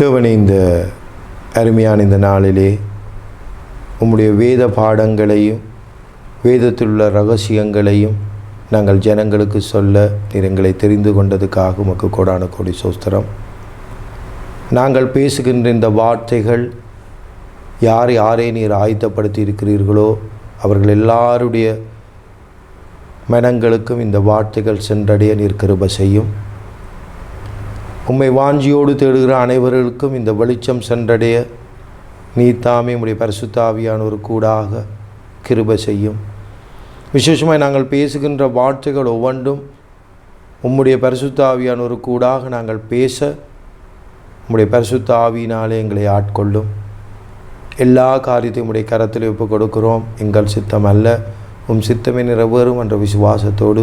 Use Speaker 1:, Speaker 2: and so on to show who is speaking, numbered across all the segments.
Speaker 1: தேவனை இந்த அருமையான இந்த நாளிலே உம்முடைய வேத பாடங்களையும் வேதத்தில் உள்ள ரகசியங்களையும் நாங்கள் ஜனங்களுக்கு சொல்ல நிறங்களை தெரிந்து கொண்டதுக்காக உமக்கு கோடான கோடி சோஸ்திரம் நாங்கள் பேசுகின்ற இந்த வார்த்தைகள் யார் யாரை நீர் ஆயத்தப்படுத்தி இருக்கிறீர்களோ அவர்கள் எல்லாருடைய மனங்களுக்கும் இந்த வார்த்தைகள் சென்றடைய நீர் கிருப செய்யும் உம்மை வாஞ்சியோடு தேடுகிற அனைவர்களுக்கும் இந்த வெளிச்சம் சென்றடைய நீ தாமே உடைய பரிசுத்தாவியான ஒரு கூடாக கிருப செய்யும் விசேஷமாக நாங்கள் பேசுகின்ற வார்த்தைகள் ஒவ்வொன்றும் உம்முடைய பரிசுத்தாவியான ஒரு கூடாக நாங்கள் பேச உம்முடைய பரிசுத்த ஆவியினாலே எங்களை ஆட்கொள்ளும் எல்லா காரியத்தையும் உடைய கரத்தில் ஒப்பு கொடுக்கிறோம் எங்கள் சித்தம் அல்ல உம் சித்தமே நிறைவேறும் என்ற விசுவாசத்தோடு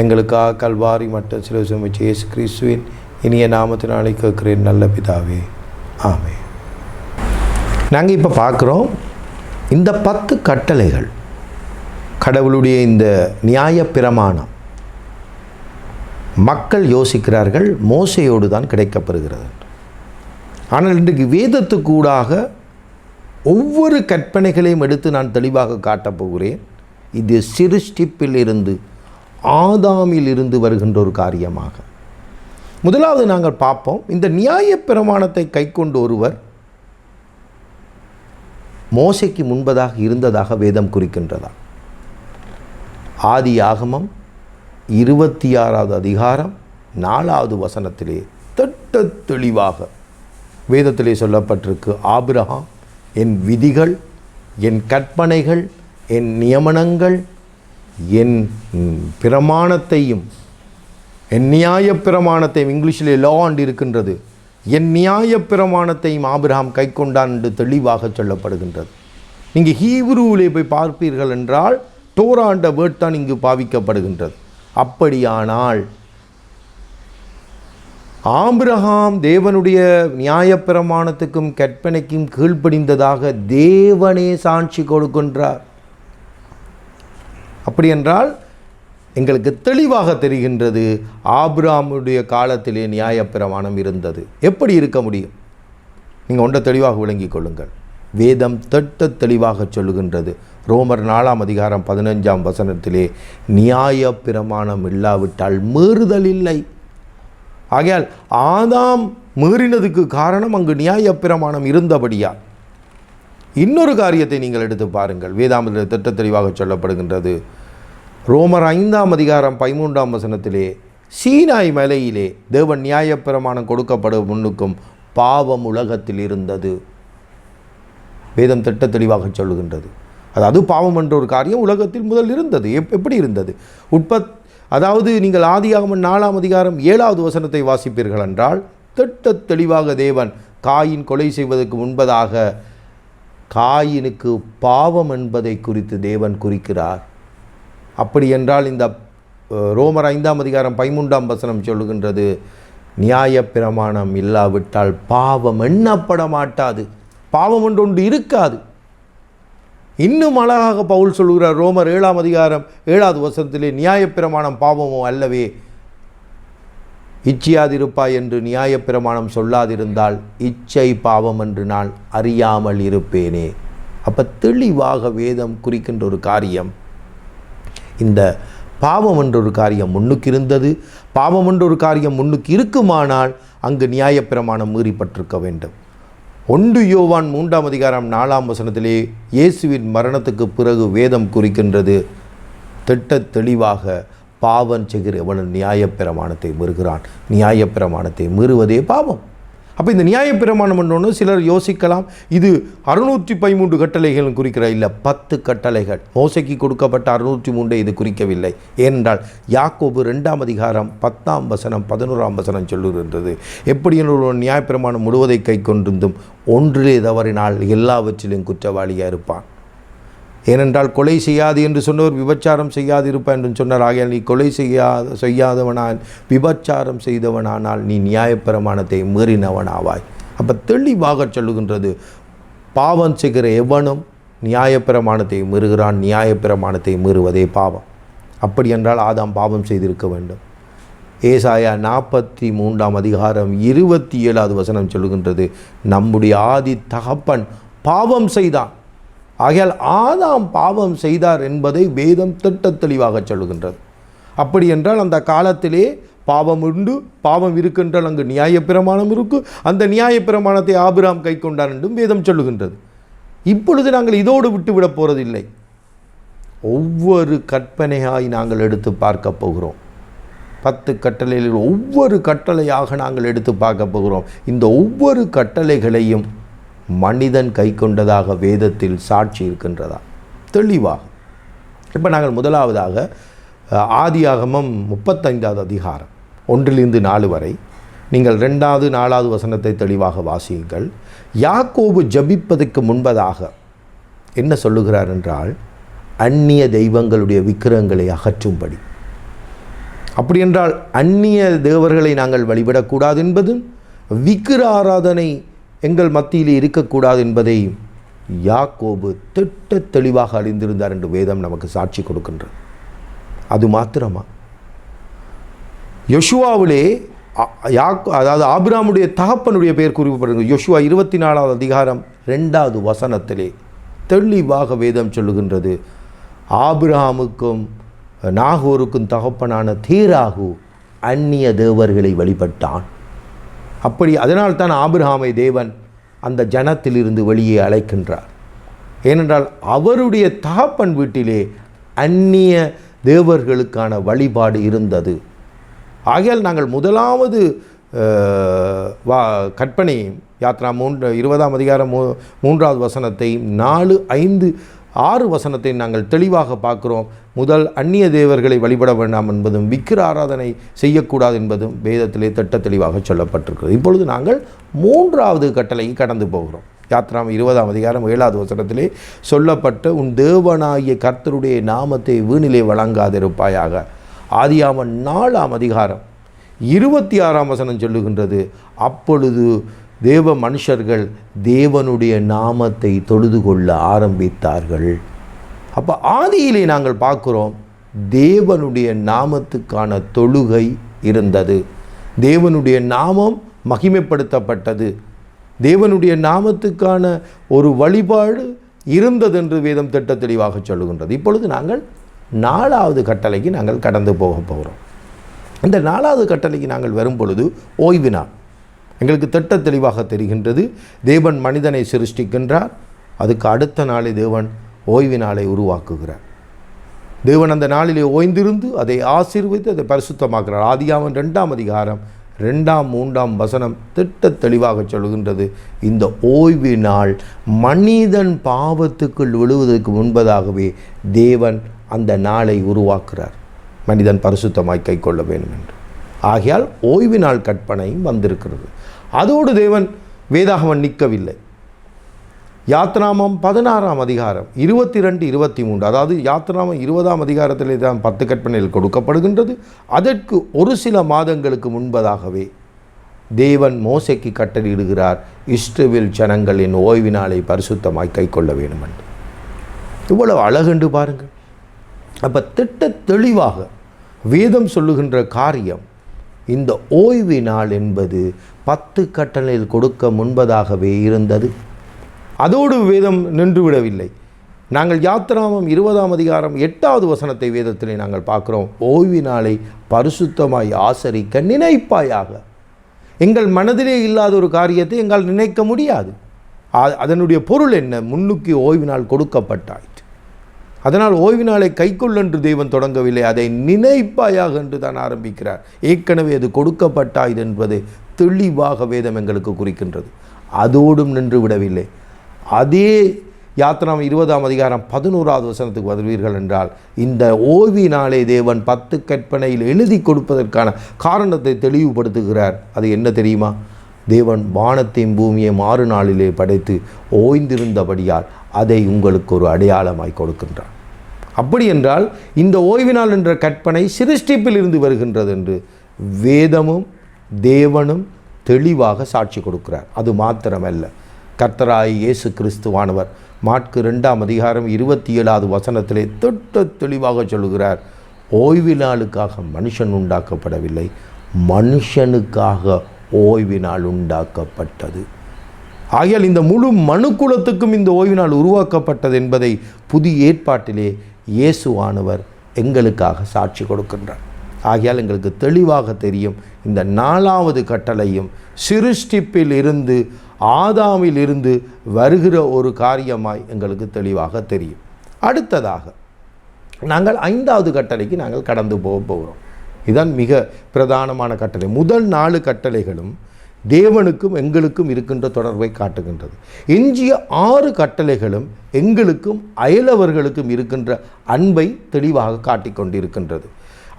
Speaker 1: எங்களுக்காக கல்வாரி மற்றும் சில இயேசு கிறிஸ்துவின் இனிய நாமத்தினாலே கேட்குறேன் நல்ல பிதாவே ஆமே நாங்கள் இப்போ பார்க்குறோம் இந்த பத்து கட்டளைகள் கடவுளுடைய இந்த நியாய பிரமாணம் மக்கள் யோசிக்கிறார்கள் மோசையோடு தான் கிடைக்கப்பெறுகிறது ஆனால் இன்றைக்கு வேதத்துக்கூடாக ஒவ்வொரு கற்பனைகளையும் எடுத்து நான் தெளிவாக காட்டப்போகிறேன் இது சிருஷ்டிப்பில் இருந்து ஆதாமில் இருந்து வருகின்ற ஒரு காரியமாக முதலாவது நாங்கள் பார்ப்போம் இந்த நியாய பிரமாணத்தை கைக்கொண்டு ஒருவர் மோசைக்கு முன்பதாக இருந்ததாக வேதம் குறிக்கின்றதா ஆதி ஆகமம் இருபத்தி ஆறாவது அதிகாரம் நாலாவது வசனத்திலே திட்ட தெளிவாக வேதத்திலே சொல்லப்பட்டிருக்கு ஆபிரகாம் என் விதிகள் என் கற்பனைகள் என் நியமனங்கள் என் பிரமாணத்தையும் என் நியாயப்பிரமாணத்தையும் பிரமாணத்தையும் இங்கிலீஷிலே லோ ஆண்டு இருக்கின்றது என் நியாயப்பிரமாணத்தையும் பிரமாணத்தையும் ஆபிரகாம் கை கொண்டான் என்று தெளிவாக சொல்லப்படுகின்றது நீங்கள் ஹீப்ரூவிலே போய் பார்ப்பீர்கள் என்றால் டோராண்ட வேர்ட் தான் இங்கு பாவிக்கப்படுகின்றது அப்படியானால் ஆம்பிரகாம் தேவனுடைய நியாயப்பிரமாணத்துக்கும் கற்பனைக்கும் கீழ்ப்படிந்ததாக தேவனே சாட்சி கொடுக்கின்றார் அப்படி என்றால் எங்களுக்கு தெளிவாக தெரிகின்றது ஆபிராமுடைய காலத்திலே நியாயப்பிரமாணம் இருந்தது எப்படி இருக்க முடியும் நீங்கள் ஒன்றை தெளிவாக விளங்கிக் கொள்ளுங்கள் வேதம் தட்ட தெளிவாக சொல்லுகின்றது ரோமர் நாலாம் அதிகாரம் பதினஞ்சாம் வசனத்திலே நியாயப்பிரமாணம் இல்லாவிட்டால் மீறுதல் இல்லை ஆகையால் ஆதாம் மீறினதுக்கு காரணம் அங்கு நியாயப்பிரமாணம் இருந்தபடியா இன்னொரு காரியத்தை நீங்கள் எடுத்து பாருங்கள் வேதாமத்தில் திட்ட தெளிவாக சொல்லப்படுகின்றது ரோமர் ஐந்தாம் அதிகாரம் பதிமூன்றாம் வசனத்திலே சீனாய் மலையிலே தேவன் நியாயப்பிரமாணம் கொடுக்கப்படும் முன்னுக்கும் பாவம் உலகத்தில் இருந்தது வேதம் திட்ட தெளிவாக சொல்லுகின்றது அதாவது பாவம் என்ற ஒரு காரியம் உலகத்தில் முதல் இருந்தது எப் எப்படி இருந்தது உட்பத் அதாவது நீங்கள் ஆதியாகமன் நாலாம் அதிகாரம் ஏழாவது வசனத்தை வாசிப்பீர்கள் என்றால் திட்ட தெளிவாக தேவன் காயின் கொலை செய்வதற்கு முன்பதாக காயினுக்கு பாவம் என்பதை குறித்து தேவன் குறிக்கிறார் அப்படி என்றால் இந்த ரோமர் ஐந்தாம் அதிகாரம் பதிமூன்றாம் வசனம் சொல்லுகின்றது நியாய பிரமாணம் இல்லாவிட்டால் பாவம் எண்ணப்பட மாட்டாது பாவம் ஒன்று ஒன்று இருக்காது இன்னும் அழகாக பவுல் சொல்கிறார் ரோமர் ஏழாம் அதிகாரம் ஏழாவது வசனத்திலே நியாயப்பிரமாணம் பாவமோ அல்லவே இச்சையாதிருப்பாய் என்று நியாயப்பிரமாணம் சொல்லாதிருந்தால் இச்சை பாவம் என்று நான் அறியாமல் இருப்பேனே அப்போ தெளிவாக வேதம் குறிக்கின்ற ஒரு காரியம் இந்த பாவம் என்றொரு காரியம் முன்னுக்கு இருந்தது பாவம் என்றொரு காரியம் முன்னுக்கு இருக்குமானால் அங்கு நியாயப்பிரமாணம் மீறிப்பட்டிருக்க வேண்டும் ஒன்று யோவான் மூன்றாம் அதிகாரம் நாலாம் வசனத்திலே இயேசுவின் மரணத்துக்கு பிறகு வேதம் குறிக்கின்றது திட்ட தெளிவாக பாவன் செகிர் எவனும் நியாயப்பிரமாணத்தை மீறுகிறான் நியாயப்பிரமாணத்தை மீறுவதே பாவம் அப்போ இந்த நியாய பிரமாணம் ஒன்று சிலர் யோசிக்கலாம் இது அறுநூற்றி பதிமூன்று கட்டளைகள் குறிக்கிற இல்லை பத்து கட்டளைகள் மோசைக்கு கொடுக்கப்பட்ட அறுநூற்றி மூன்று இது குறிக்கவில்லை ஏனென்றால் யாக்கோபு ரெண்டாம் அதிகாரம் பத்தாம் வசனம் பதினோராம் வசனம் சொல்லுகின்றது எப்படி என்னோட நியாயப்பிரமாணம் முழுவதை கை கொண்டிருந்தும் ஒன்றிலே தவறினால் எல்லாவற்றிலும் குற்றவாளியாக இருப்பான் ஏனென்றால் கொலை செய்யாது என்று சொன்னவர் விபச்சாரம் செய்யாது இருப்பான் என்று சொன்னார் ஆகையால் நீ கொலை செய்யாத செய்யாதவனால் விபச்சாரம் செய்தவனானால் நீ நியாயப்பிரமாணத்தை மீறினவனாவாய் அப்போ தெளிவாக சொல்லுகின்றது பாவம் செய்கிற எவனும் நியாயப்பிரமாணத்தை மீறுகிறான் நியாயப்பிரமாணத்தை மீறுவதே பாவம் அப்படி என்றால் ஆதாம் பாவம் செய்திருக்க வேண்டும் ஏசாயா நாற்பத்தி மூன்றாம் அதிகாரம் இருபத்தி ஏழாவது வசனம் சொல்லுகின்றது நம்முடைய ஆதி தகப்பன் பாவம் செய்தான் ஆகையால் ஆதாம் பாவம் செய்தார் என்பதை வேதம் திட்ட தெளிவாக சொல்லுகின்றது அப்படி என்றால் அந்த காலத்திலே பாவம் உண்டு பாவம் இருக்கின்றால் அங்கு நியாயப்பிரமாணம் இருக்கு அந்த நியாயப்பிரமாணத்தை ஆபிராம் கை கொண்டார் என்றும் வேதம் சொல்லுகின்றது இப்பொழுது நாங்கள் இதோடு விட்டுவிட போகிறதில்லை ஒவ்வொரு கற்பனையாய் நாங்கள் எடுத்து பார்க்க போகிறோம் பத்து கட்டளையில் ஒவ்வொரு கட்டளையாக நாங்கள் எடுத்து பார்க்க போகிறோம் இந்த ஒவ்வொரு கட்டளைகளையும் மனிதன் கை கொண்டதாக வேதத்தில் சாட்சி இருக்கின்றதா தெளிவாக இப்போ நாங்கள் முதலாவதாக ஆதியாகமம் முப்பத்தைந்தாவது அதிகாரம் ஒன்றிலிருந்து நாலு வரை நீங்கள் ரெண்டாவது நாலாவது வசனத்தை தெளிவாக வாசியுங்கள் யாக்கோபு ஜபிப்பதற்கு முன்பதாக என்ன சொல்லுகிறார் என்றால் அந்நிய தெய்வங்களுடைய விக்கிரங்களை அகற்றும்படி அப்படி என்றால் அந்நிய தேவர்களை நாங்கள் வழிபடக்கூடாது என்பதும் விக்கிர ஆராதனை எங்கள் மத்தியிலே இருக்கக்கூடாது என்பதை யாக்கோபு திட்ட தெளிவாக அறிந்திருந்தார் என்று வேதம் நமக்கு சாட்சி கொடுக்கின்றது அது மாத்திரமா யொஷுவாவிலே யாக் அதாவது ஆபிராமுடைய தகப்பனுடைய பெயர் குறிப்பிடுங்க யொஷுவா இருபத்தி நாலாவது அதிகாரம் ரெண்டாவது வசனத்திலே தெளிவாக வேதம் சொல்லுகின்றது ஆபிரஹாமுக்கும் நாகூருக்கும் தகப்பனான தீராகு அந்நிய தேவர்களை வழிபட்டான் அப்படி அதனால்தான் ஆபிரஹாமை தேவன் அந்த ஜனத்திலிருந்து வெளியே அழைக்கின்றார் ஏனென்றால் அவருடைய தகப்பன் வீட்டிலே அந்நிய தேவர்களுக்கான வழிபாடு இருந்தது ஆகையால் நாங்கள் முதலாவது வா கற்பனை யாத்ரா மூன்று இருபதாம் அதிகாரம் மூ மூன்றாவது வசனத்தை நாலு ஐந்து ஆறு வசனத்தை நாங்கள் தெளிவாக பார்க்கிறோம் முதல் அந்நிய தேவர்களை வழிபட வேண்டாம் என்பதும் விக்கிர ஆராதனை செய்யக்கூடாது என்பதும் வேதத்திலே திட்ட தெளிவாக சொல்லப்பட்டிருக்கிறது இப்பொழுது நாங்கள் மூன்றாவது கட்டளைக்கு கடந்து போகிறோம் யாத்ரா இருபதாம் அதிகாரம் ஏழாவது வசனத்திலே சொல்லப்பட்ட உன் தேவனாகிய கர்த்தருடைய நாமத்தை வீணிலே வழங்காதிருப்பாயாக ஆதியாமன் நாலாம் அதிகாரம் இருபத்தி ஆறாம் வசனம் சொல்லுகின்றது அப்பொழுது தேவ மனுஷர்கள் தேவனுடைய நாமத்தை தொழுது கொள்ள ஆரம்பித்தார்கள் அப்போ ஆதியிலே நாங்கள் பார்க்குறோம் தேவனுடைய நாமத்துக்கான தொழுகை இருந்தது தேவனுடைய நாமம் மகிமைப்படுத்தப்பட்டது தேவனுடைய நாமத்துக்கான ஒரு வழிபாடு இருந்தது என்று வேதம் திட்ட தெளிவாக சொல்லுகின்றது இப்பொழுது நாங்கள் நாலாவது கட்டளைக்கு நாங்கள் கடந்து போக போகிறோம் இந்த நாலாவது கட்டளைக்கு நாங்கள் வரும் பொழுது ஓய்வு எங்களுக்கு திட்ட தெளிவாக தெரிகின்றது தேவன் மனிதனை சிருஷ்டிக்கின்றார் அதுக்கு அடுத்த நாளை தேவன் ஓய்வு நாளை உருவாக்குகிறார் தேவன் அந்த நாளிலே ஓய்ந்திருந்து அதை ஆசீர்வதித்து அதை பரிசுத்தமாக்குறார் ஆதியாவன் ரெண்டாம் அதிகாரம் ரெண்டாம் மூன்றாம் வசனம் திட்ட தெளிவாக சொல்கின்றது இந்த ஓய்வு நாள் மனிதன் பாவத்துக்குள் விழுவதற்கு முன்பதாகவே தேவன் அந்த நாளை உருவாக்குறார் மனிதன் பரிசுத்தமாய் கை கொள்ள வேண்டும் என்று ஆகையால் ஓய்வு நாள் கற்பனையும் வந்திருக்கிறது அதோடு தேவன் வேதாகமன் நிற்கவில்லை யாத்ராமம் பதினாறாம் அதிகாரம் இருபத்தி ரெண்டு இருபத்தி மூன்று அதாவது யாத்ராமம் இருபதாம் அதிகாரத்திலே தான் பத்து கற்பனையில் கொடுக்கப்படுகின்றது அதற்கு ஒரு சில மாதங்களுக்கு முன்பதாகவே தேவன் மோசைக்கு கட்டளையிடுகிறார் இஷ்டவில் ஜனங்களின் ஓய்வினாலே பரிசுத்தமாய் கை கொள்ள வேண்டும் என்று இவ்வளவு அழகென்று பாருங்கள் அப்போ திட்ட தெளிவாக வேதம் சொல்லுகின்ற காரியம் இந்த ஓய்வு நாள் என்பது பத்து கட்டளையில் கொடுக்க முன்பதாகவே இருந்தது அதோடு வேதம் நின்றுவிடவில்லை நாங்கள் யாத்திராமம் இருபதாம் அதிகாரம் எட்டாவது வசனத்தை வேதத்திலே நாங்கள் பார்க்குறோம் ஓய்வு நாளை பரிசுத்தமாய் ஆசரிக்க நினைப்பாயாக எங்கள் மனதிலே இல்லாத ஒரு காரியத்தை எங்களால் நினைக்க முடியாது அதனுடைய பொருள் என்ன முன்னுக்கு ஓய்வு நாள் கொடுக்கப்பட்டாய் அதனால் ஓய்வு நாளை கைக்கொள்ளென்று தெய்வன் தொடங்கவில்லை அதை நினைப்பாயாக என்று தான் ஆரம்பிக்கிறார் ஏற்கனவே அது கொடுக்கப்பட்டாய் என்பது தெளிவாக வேதம் எங்களுக்கு குறிக்கின்றது அதோடும் நின்று விடவில்லை அதே யாத்திராம் இருபதாம் அதிகாரம் பதினோராவது வசனத்துக்கு வருவீர்கள் என்றால் இந்த ஓய்வி நாளே தேவன் பத்து கற்பனையில் எழுதி கொடுப்பதற்கான காரணத்தை தெளிவுபடுத்துகிறார் அது என்ன தெரியுமா தேவன் வானத்தையும் பூமியை மாறு நாளிலே படைத்து ஓய்ந்திருந்தபடியால் அதை உங்களுக்கு ஒரு அடையாளமாய் கொடுக்கின்றார் அப்படி என்றால் இந்த ஓய்வினால் என்ற கற்பனை சிருஷ்டிப்பில் இருந்து வருகின்றது என்று வேதமும் தேவனும் தெளிவாக சாட்சி கொடுக்கிறார் அது மாத்திரமல்ல கர்த்தராய் இயேசு கிறிஸ்துவானவர் மாட்கு ரெண்டாம் அதிகாரம் இருபத்தி ஏழாவது வசனத்திலே தொட்ட தெளிவாக சொல்கிறார் ஓய்வினாளுக்காக மனுஷன் உண்டாக்கப்படவில்லை மனுஷனுக்காக ஓய்வினால் உண்டாக்கப்பட்டது ஆகையால் இந்த முழு மனுக்குலத்துக்கும் இந்த ஓய்வினால் உருவாக்கப்பட்டது என்பதை புதிய ஏற்பாட்டிலே இயேசுவானவர் எங்களுக்காக சாட்சி கொடுக்கின்றார் ஆகையால் எங்களுக்கு தெளிவாக தெரியும் இந்த நாலாவது கட்டளையும் சிருஷ்டிப்பில் இருந்து ஆதாமில் இருந்து வருகிற ஒரு காரியமாய் எங்களுக்கு தெளிவாக தெரியும் அடுத்ததாக நாங்கள் ஐந்தாவது கட்டளைக்கு நாங்கள் கடந்து போக போகிறோம் இதுதான் மிக பிரதானமான கட்டளை முதல் நாலு கட்டளைகளும் தேவனுக்கும் எங்களுக்கும் இருக்கின்ற தொடர்பை காட்டுகின்றது எஞ்சிய ஆறு கட்டளைகளும் எங்களுக்கும் அயலவர்களுக்கும் இருக்கின்ற அன்பை தெளிவாக காட்டிக்கொண்டிருக்கின்றது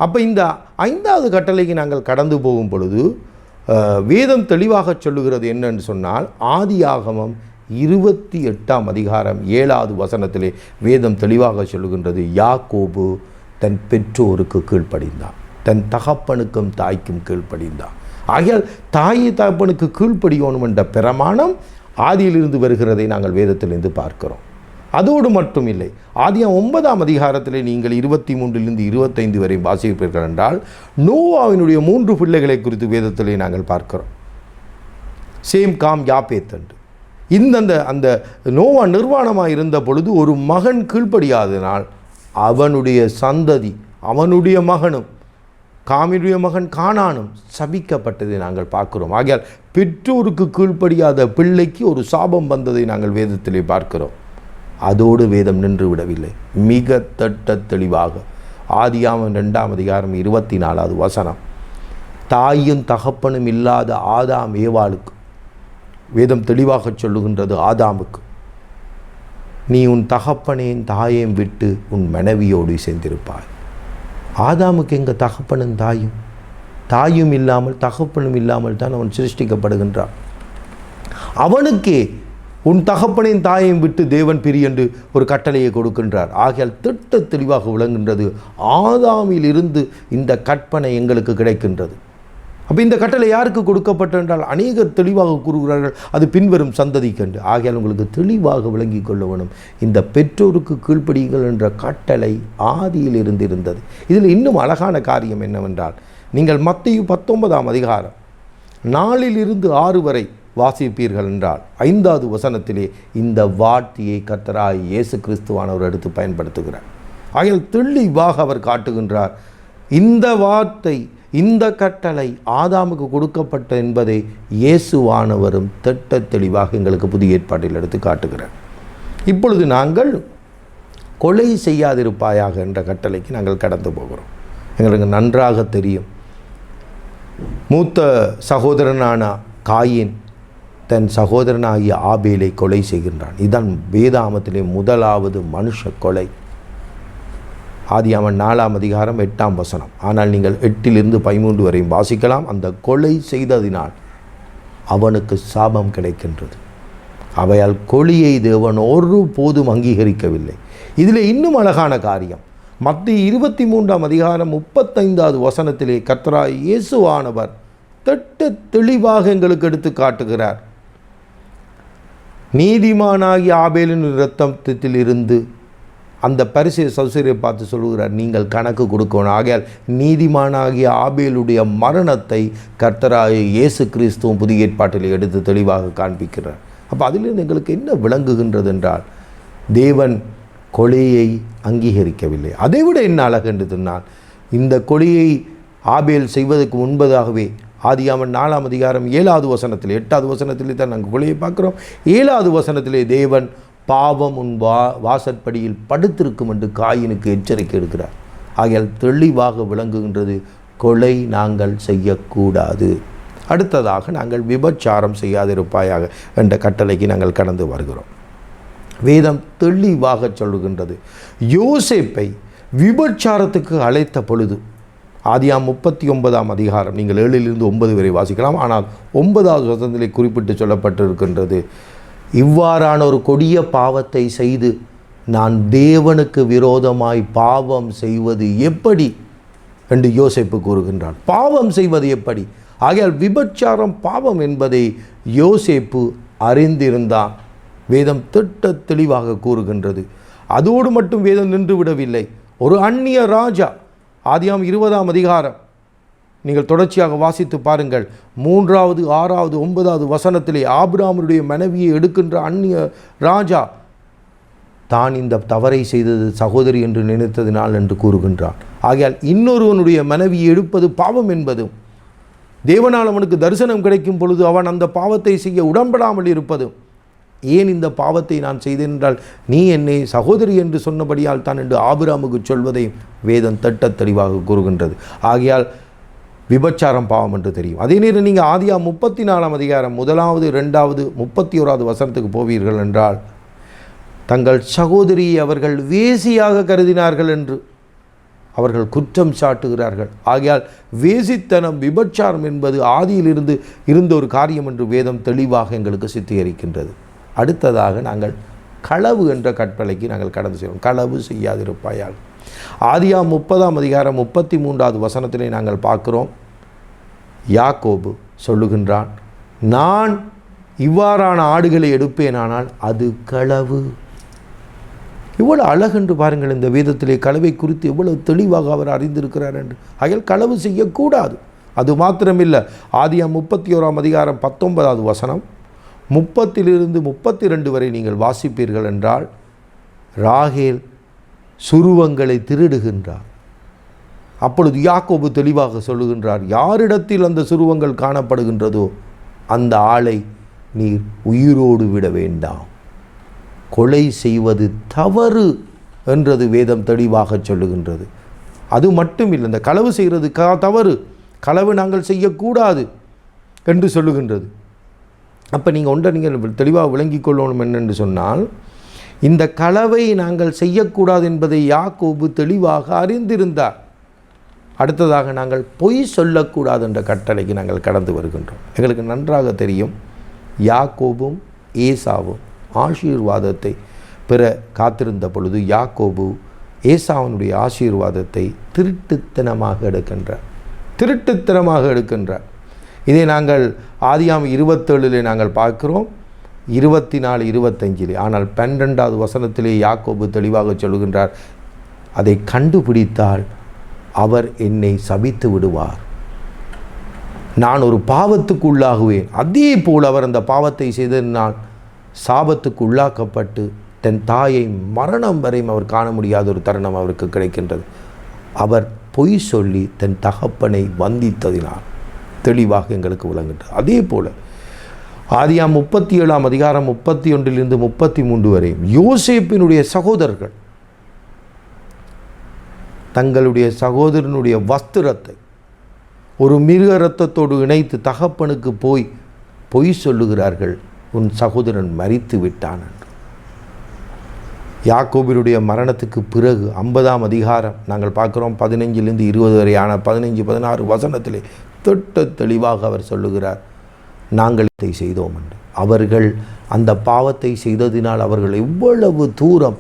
Speaker 1: அப்போ இந்த ஐந்தாவது கட்டளைக்கு நாங்கள் கடந்து போகும் பொழுது வேதம் தெளிவாக சொல்லுகிறது என்னன்னு சொன்னால் ஆதியாகமம் இருபத்தி எட்டாம் அதிகாரம் ஏழாவது வசனத்திலே வேதம் தெளிவாக சொல்லுகின்றது யாக்கோபு தன் பெற்றோருக்கு கீழ்ப்படிந்தான் தன் தகப்பனுக்கும் தாய்க்கும் கீழ்ப்படிந்தான் ஆகையால் தாயை தகப்பனுக்கு கீழ்ப்படியோணும் என்ற பிரமாணம் ஆதியிலிருந்து வருகிறதை நாங்கள் வேதத்திலிருந்து பார்க்கிறோம் அதோடு மட்டும் இல்லை ஆதியம் ஒன்பதாம் அதிகாரத்தில் நீங்கள் இருபத்தி மூன்றிலிருந்து இருபத்தைந்து வரை வாசிப்பீர்கள் என்றால் நோவாவினுடைய மூன்று பிள்ளைகளை குறித்து வேதத்தில் நாங்கள் பார்க்கிறோம் சேம் காம் யாபேத் என்று இந்தந்த அந்த நோவா நிர்வாணமாக இருந்த பொழுது ஒரு மகன் கீழ்ப்படியாதனால் அவனுடைய சந்ததி அவனுடைய மகனும் காமினுடைய மகன் காணானும் சபிக்கப்பட்டதை நாங்கள் பார்க்கிறோம் ஆகையால் பெற்றோருக்கு கீழ்ப்படியாத பிள்ளைக்கு ஒரு சாபம் வந்ததை நாங்கள் வேதத்திலே பார்க்கிறோம் அதோடு வேதம் நின்று விடவில்லை மிக தட்ட தெளிவாக ஆதியாமன் ரெண்டாம் அதிகாரம் இருபத்தி நாலாவது வசனம் தாயும் தகப்பனும் இல்லாத ஆதாம் ஏவாளுக்கு வேதம் தெளிவாக சொல்லுகின்றது ஆதாமுக்கு நீ உன் தகப்பனையும் தாயையும் விட்டு உன் மனைவியோடு சேர்ந்திருப்பாய் ஆதாமுக்கு எங்கள் தகப்பனும் தாயும் தாயும் இல்லாமல் தகப்பனும் இல்லாமல் தான் அவன் சிருஷ்டிக்கப்படுகின்றான் அவனுக்கு உன் தகப்பனையும் தாயையும் விட்டு தேவன் பிரி என்று ஒரு கட்டளையை கொடுக்கின்றார் ஆகையால் திட்ட தெளிவாக விளங்குகின்றது ஆதாமில் இருந்து இந்த கற்பனை எங்களுக்கு கிடைக்கின்றது அப்போ இந்த கட்டளை யாருக்கு கொடுக்கப்பட்ட என்றால் அநேகர் தெளிவாக கூறுகிறார்கள் அது பின்வரும் கண்டு ஆகையால் உங்களுக்கு தெளிவாக விளங்கி கொள்ள வேணும் இந்த பெற்றோருக்கு கீழ்ப்படியுங்கள் என்ற கட்டளை ஆதியில் இருந்து இருந்தது இதில் இன்னும் அழகான காரியம் என்னவென்றால் நீங்கள் மத்திய பத்தொன்பதாம் அதிகாரம் நாளிலிருந்து ஆறு வரை வாசிப்பீர்கள் என்றால் ஐந்தாவது வசனத்திலே இந்த வார்த்தையை கத்தராய் இயேசு கிறிஸ்துவானவர் எடுத்து பயன்படுத்துகிறார் ஆகையால் தெளிவாக அவர் காட்டுகின்றார் இந்த வார்த்தை இந்த கட்டளை ஆதாமுக்கு கொடுக்கப்பட்ட என்பதை இயேசுவானவரும் திட்ட தெளிவாக எங்களுக்கு புதிய ஏற்பாட்டில் எடுத்து காட்டுகிறார் இப்பொழுது நாங்கள் கொலை செய்யாதிருப்பாயாக என்ற கட்டளைக்கு நாங்கள் கடந்து போகிறோம் எங்களுக்கு நன்றாக தெரியும் மூத்த சகோதரனான காயின் தன் சகோதரனாகிய ஆபேலை கொலை செய்கின்றான் இதன் வேதாமத்திலே முதலாவது மனுஷ கொலை ஆதியாமன் நாலாம் அதிகாரம் எட்டாம் வசனம் ஆனால் நீங்கள் எட்டிலிருந்து பதிமூன்று வரையும் வாசிக்கலாம் அந்த கொலை செய்ததினால் அவனுக்கு சாபம் கிடைக்கின்றது அவையால் கொலியை தேவன் ஒரு போதும் அங்கீகரிக்கவில்லை இதில் இன்னும் அழகான காரியம் மத்திய இருபத்தி மூன்றாம் அதிகாரம் முப்பத்தைந்தாவது வசனத்திலே கத்ரா இயேசுவானவர் திட்ட தெளிவாக எங்களுக்கு எடுத்து காட்டுகிறார் நீதிமானாகி ஆபேலின் இரத்தத்தில் இருந்து அந்த பரிசு சௌசரியை பார்த்து சொல்லுகிறார் நீங்கள் கணக்கு கொடுக்கணும் ஆகையால் நீதிமானாகிய ஆபேலுடைய மரணத்தை கர்த்தராய இயேசு கிறிஸ்துவும் புதிய ஏற்பாட்டில் எடுத்து தெளிவாக காண்பிக்கிறார் அப்போ அதிலிருந்து எங்களுக்கு என்ன விளங்குகின்றது என்றால் தேவன் கொலையை அங்கீகரிக்கவில்லை அதை விட என்ன அழகு என்று சொன்னால் இந்த கொலையை ஆபேல் செய்வதற்கு முன்பதாகவே ஆதியாமன் நாலாம் அதிகாரம் ஏழாவது வசனத்தில் எட்டாவது வசனத்திலே தான் நாங்கள் கொலையை பார்க்குறோம் ஏழாவது வசனத்திலே தேவன் பாவம் உன் வா வாசற்படியில் படுத்திருக்கும் என்று காயினுக்கு எச்சரிக்கை எடுக்கிறார் ஆகையால் தெளிவாக விளங்குகின்றது கொலை நாங்கள் செய்யக்கூடாது அடுத்ததாக நாங்கள் விபச்சாரம் செய்யாதிருப்பாயாக என்ற கட்டளைக்கு நாங்கள் கடந்து வருகிறோம் வேதம் தெளிவாக சொல்லுகின்றது யோசிப்பை விபச்சாரத்துக்கு அழைத்த பொழுது ஆதியாம் முப்பத்தி ஒன்பதாம் அதிகாரம் நீங்கள் ஏழிலிருந்து ஒன்பது வரை வாசிக்கலாம் ஆனால் ஒன்பதாவது வசனத்திலே குறிப்பிட்டு சொல்லப்பட்டிருக்கின்றது இவ்வாறான ஒரு கொடிய பாவத்தை செய்து நான் தேவனுக்கு விரோதமாய் பாவம் செய்வது எப்படி என்று யோசிப்பு கூறுகின்றான் பாவம் செய்வது எப்படி ஆகையால் விபச்சாரம் பாவம் என்பதை யோசிப்பு அறிந்திருந்தான் வேதம் திட்ட தெளிவாக கூறுகின்றது அதோடு மட்டும் வேதம் நின்று விடவில்லை ஒரு அந்நிய ராஜா ஆதியாம் இருபதாம் அதிகாரம் நீங்கள் தொடர்ச்சியாக வாசித்து பாருங்கள் மூன்றாவது ஆறாவது ஒன்பதாவது வசனத்திலே ஆபிராமனுடைய மனைவியை எடுக்கின்ற அந்நிய ராஜா தான் இந்த தவறை செய்தது சகோதரி என்று நினைத்ததினால் என்று கூறுகின்றான் ஆகையால் இன்னொருவனுடைய மனைவியை எடுப்பது பாவம் என்பதும் தேவனால் அவனுக்கு தரிசனம் கிடைக்கும் பொழுது அவன் அந்த பாவத்தை செய்ய உடம்படாமல் இருப்பதும் ஏன் இந்த பாவத்தை நான் செய்தேன் என்றால் நீ என்னை சகோதரி என்று சொன்னபடியால் தான் என்று ஆபிராமுக்கு சொல்வதையும் வேதம் தட்ட தெளிவாக கூறுகின்றது ஆகையால் விபச்சாரம் பாவம் என்று தெரியும் அதே நேரம் நீங்கள் ஆதியா முப்பத்தி நாலாம் அதிகாரம் முதலாவது ரெண்டாவது முப்பத்தி ஓராவது வசனத்துக்கு போவீர்கள் என்றால் தங்கள் சகோதரி அவர்கள் வேசியாக கருதினார்கள் என்று அவர்கள் குற்றம் சாட்டுகிறார்கள் ஆகையால் வேசித்தனம் விபச்சாரம் என்பது ஆதியிலிருந்து இருந்த ஒரு காரியம் என்று வேதம் தெளிவாக எங்களுக்கு சித்திகரிக்கின்றது அடுத்ததாக நாங்கள் களவு என்ற கற்பலைக்கு நாங்கள் கடந்து செல்வோம் களவு செய்யாதிருப்பாயால் ஆதியா முப்பதாம் அதிகாரம் முப்பத்தி மூன்றாவது வசனத்திலே நாங்கள் பார்க்குறோம் யாக்கோபு சொல்லுகின்றான் நான் இவ்வாறான ஆடுகளை எடுப்பேனானால் அது களவு இவ்வளோ அழகென்று பாருங்கள் இந்த வேதத்திலே களவை குறித்து இவ்வளவு தெளிவாக அவர் அறிந்திருக்கிறார் என்று அதில் களவு செய்யக்கூடாது அது மாத்திரமில்லை ஆதியம் முப்பத்தி ஓராம் அதிகாரம் பத்தொன்பதாவது வசனம் முப்பத்திலிருந்து முப்பத்தி ரெண்டு வரை நீங்கள் வாசிப்பீர்கள் என்றால் ராகேல் சுருவங்களை திருடுகின்றார் அப்பொழுது யாக்கோபு தெளிவாக சொல்லுகின்றார் யாரிடத்தில் அந்த சுருவங்கள் காணப்படுகின்றதோ அந்த ஆளை நீர் உயிரோடு விட வேண்டாம் கொலை செய்வது தவறு என்றது வேதம் தெளிவாக சொல்லுகின்றது அது மட்டும் இல்லை இந்த களவு செய்கிறது க தவறு களவு நாங்கள் செய்யக்கூடாது என்று சொல்லுகின்றது அப்போ நீங்கள் ஒன்றை நீங்கள் தெளிவாக விளங்கி கொள்ளணும் என்னென்று சொன்னால் இந்த களவை நாங்கள் செய்யக்கூடாது என்பதை யாக்கோபு தெளிவாக அறிந்திருந்தார் அடுத்ததாக நாங்கள் பொய் சொல்லக்கூடாது என்ற கட்டளைக்கு நாங்கள் கடந்து வருகின்றோம் எங்களுக்கு நன்றாக தெரியும் யாக்கோபும் ஏசாவும் ஆசீர்வாதத்தை பெற காத்திருந்த பொழுது யாக்கோபு ஏசாவனுடைய ஆசீர்வாதத்தை திருட்டுத்தனமாக எடுக்கின்றார் திருட்டுத்தனமாக எடுக்கின்றார் இதை நாங்கள் ஆதியாம் இருபத்தேழுலே நாங்கள் பார்க்கிறோம் இருபத்தி நாலு இருபத்தஞ்சிலே ஆனால் பன்னிரெண்டாவது வசனத்திலே யாக்கோபு தெளிவாக சொல்கின்றார் அதை கண்டுபிடித்தால் அவர் என்னை சபித்து விடுவார் நான் ஒரு பாவத்துக்கு உள்ளாகுவேன் அதே போல் அவர் அந்த பாவத்தை செய்ததினால் சாபத்துக்கு உள்ளாக்கப்பட்டு தன் தாயை மரணம் வரையும் அவர் காண முடியாத ஒரு தருணம் அவருக்கு கிடைக்கின்றது அவர் பொய் சொல்லி தன் தகப்பனை வந்தித்ததினால் தெளிவாக எங்களுக்கு விளங்குகிறது அதே போல் ஆதியாம் முப்பத்தி ஏழாம் அதிகாரம் முப்பத்தி ஒன்றிலிருந்து முப்பத்தி மூன்று வரையும் யோசேப்பினுடைய சகோதரர்கள் தங்களுடைய சகோதரனுடைய வஸ்திரத்தை ஒரு மிருக ரத்தத்தோடு இணைத்து தகப்பனுக்கு போய் பொய் சொல்லுகிறார்கள் உன் சகோதரன் மறித்து விட்டான் என்று யாக்கோபினுடைய மரணத்துக்கு பிறகு ஐம்பதாம் அதிகாரம் நாங்கள் பார்க்குறோம் பதினைஞ்சிலிருந்து இருபது வரையான பதினைஞ்சு பதினாறு வசனத்திலே தொட்ட தெளிவாக அவர் சொல்லுகிறார் நாங்கள் இதை செய்தோம் என்று அவர்கள் அந்த பாவத்தை செய்ததினால் அவர்கள் எவ்வளவு தூரம்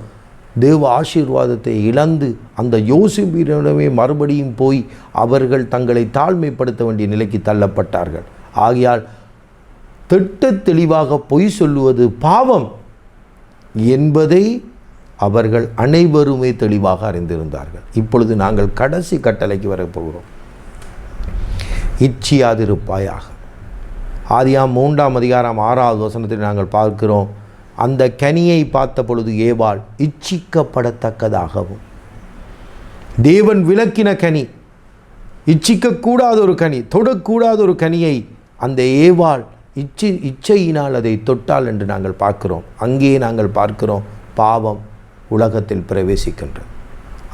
Speaker 1: தேவ ஆசீர்வாதத்தை இழந்து அந்த யோசிப்பிடமே மறுபடியும் போய் அவர்கள் தங்களை தாழ்மைப்படுத்த வேண்டிய நிலைக்கு தள்ளப்பட்டார்கள் ஆகையால் திட்ட தெளிவாக பொய் சொல்லுவது பாவம் என்பதை அவர்கள் அனைவருமே தெளிவாக அறிந்திருந்தார்கள் இப்பொழுது நாங்கள் கடைசி கட்டளைக்கு வரப்போகிறோம் இச்சியாதிருப்பாயாக ஆதியாம் மூன்றாம் அதிகாரம் ஆறாவது வசனத்தில் நாங்கள் பார்க்கிறோம் அந்த கனியை பார்த்த பொழுது ஏவாள் இச்சிக்கப்படத்தக்கதாகவும் தேவன் விளக்கின கனி இச்சிக்கக்கூடாத ஒரு கனி தொடக்கூடாத ஒரு கனியை அந்த ஏவாள் இச்சி இச்சையினால் அதை தொட்டால் என்று நாங்கள் பார்க்கிறோம் அங்கேயே நாங்கள் பார்க்கிறோம் பாவம் உலகத்தில் பிரவேசிக்கின்றது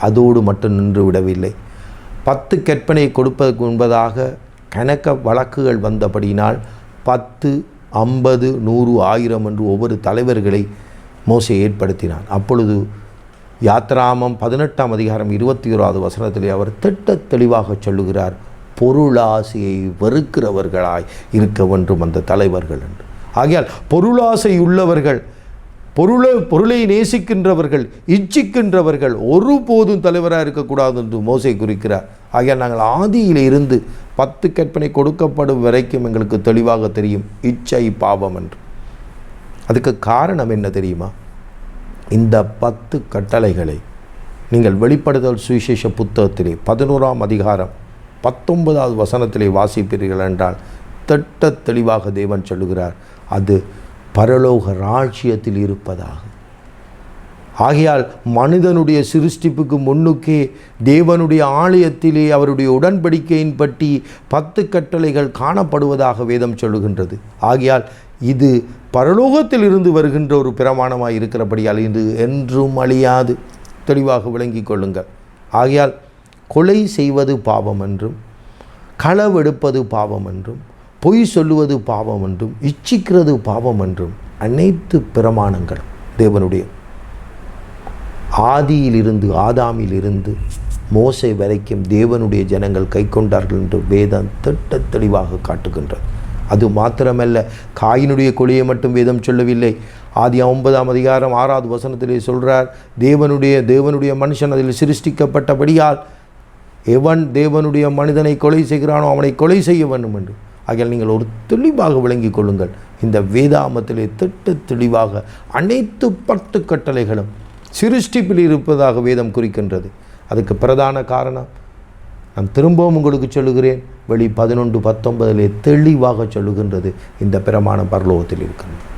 Speaker 1: அதோடு மட்டும் நின்று விடவில்லை பத்து கற்பனை கொடுப்பதற்கு முன்பதாக கணக்க வழக்குகள் வந்தபடியினால் பத்து ஐம்பது நூறு ஆயிரம் என்று ஒவ்வொரு தலைவர்களை மோசை ஏற்படுத்தினான் அப்பொழுது யாத்ராமம் பதினெட்டாம் அதிகாரம் இருபத்தி ஓராவது வசனத்திலே அவர் திட்ட தெளிவாக சொல்லுகிறார் பொருளாசையை வெறுக்கிறவர்களாய் இருக்க வேண்டும் அந்த தலைவர்கள் என்று ஆகையால் பொருளாசை உள்ளவர்கள் பொருளை பொருளை நேசிக்கின்றவர்கள் இச்சிக்கின்றவர்கள் ஒருபோதும் தலைவராக இருக்கக்கூடாது என்று மோசை குறிக்கிறார் ஆகிய நாங்கள் ஆதியில் இருந்து பத்து கற்பனை கொடுக்கப்படும் வரைக்கும் எங்களுக்கு தெளிவாக தெரியும் இச்சை பாவம் என்று அதுக்கு காரணம் என்ன தெரியுமா இந்த பத்து கட்டளைகளை நீங்கள் வெளிப்படுதல் சுவிசேஷ புத்தகத்திலே பதினோராம் அதிகாரம் பத்தொன்பதாவது வசனத்திலே வாசிப்பீர்கள் என்றால் திட்ட தெளிவாக தேவன் சொல்லுகிறார் அது பரலோக ராஜ்யத்தில் இருப்பதாக ஆகையால் மனிதனுடைய சிருஷ்டிப்புக்கு முன்னுக்கே தேவனுடைய ஆலயத்திலே அவருடைய உடன்படிக்கையின் பற்றி பத்து கட்டளைகள் காணப்படுவதாக வேதம் சொல்லுகின்றது ஆகையால் இது பரலோகத்தில் இருந்து வருகின்ற ஒரு பிரமாணமாக இருக்கிறபடியால் இது என்றும் அழியாது தெளிவாக விளங்கி கொள்ளுங்கள் ஆகையால் கொலை செய்வது பாவம் என்றும் களவெடுப்பது பாவம் என்றும் பொய் சொல்லுவது பாவம் என்றும் இச்சிக்கிறது பாவம் என்றும் அனைத்து பிரமாணங்கள் தேவனுடைய ஆதியிலிருந்து ஆதாமிலிருந்து மோசை வரைக்கும் தேவனுடைய ஜனங்கள் கை கொண்டார்கள் என்று வேதம் திட்ட தெளிவாக காட்டுகின்றது அது மாத்திரமல்ல காயினுடைய கொலையை மட்டும் வேதம் சொல்லவில்லை ஆதி ஒன்பதாம் அதிகாரம் ஆறாவது வசனத்திலே சொல்கிறார் தேவனுடைய தேவனுடைய மனுஷன் அதில் சிருஷ்டிக்கப்பட்டபடியால் எவன் தேவனுடைய மனிதனை கொலை செய்கிறானோ அவனை கொலை செய்ய வேண்டும் என்று ஆகையால் நீங்கள் ஒரு தெளிவாக விளங்கி கொள்ளுங்கள் இந்த வேதாமத்திலே திட்ட தெளிவாக அனைத்து பட்டு கட்டளைகளும் சிருஷ்டிப்பில் இருப்பதாக வேதம் குறிக்கின்றது அதுக்கு பிரதான காரணம் நான் திரும்பவும் உங்களுக்கு சொல்லுகிறேன் வெளி பதினொன்று பத்தொன்பதிலே தெளிவாக சொல்லுகின்றது இந்த பிரமாணம் பரலோகத்தில் இருக்கின்றது